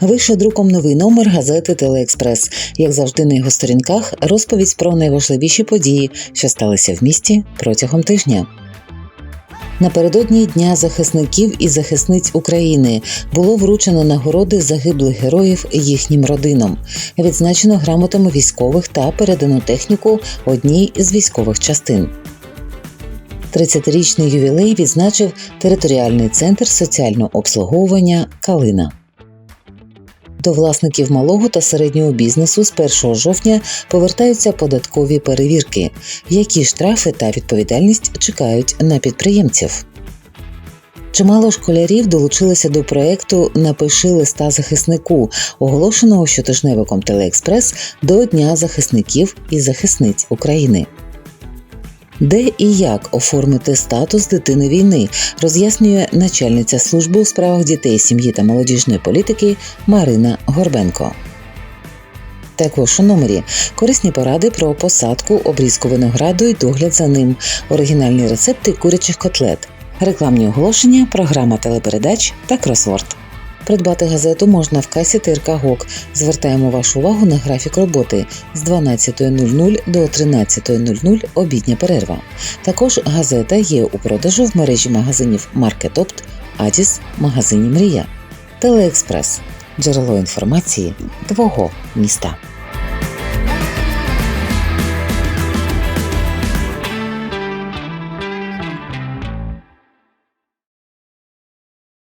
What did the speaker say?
Вийшов друком новий номер газети Телеекспрес. Як завжди на його сторінках розповідь про найважливіші події, що сталися в місті протягом тижня. Напередодні Дня захисників і захисниць України було вручено нагороди загиблих героїв їхнім родинам. Відзначено грамотами військових та передано техніку одній з військових частин. 30-річний ювілей відзначив територіальний центр соціального обслуговування Калина. До власників малого та середнього бізнесу з 1 жовтня повертаються податкові перевірки, які штрафи та відповідальність чекають на підприємців. Чимало школярів долучилися до проекту Напиши листа захиснику, оголошеного щотижневиком Телеекспрес до Дня захисників і захисниць України. Де і як оформити статус дитини війни, роз'яснює начальниця служби у справах дітей, сім'ї та молодіжної політики Марина Горбенко. Також у номері корисні поради про посадку, обрізку винограду і догляд за ним, оригінальні рецепти курячих котлет, рекламні оголошення, програма телепередач та кросворд. Придбати газету можна в касі ТРК ГОК. Звертаємо вашу увагу на графік роботи з 12.00 до 13.00 обідня перерва. Також газета є у продажу в мережі магазинів Маркетопт, Адіс, магазині Мрія. Телеекспрес джерело інформації твого міста.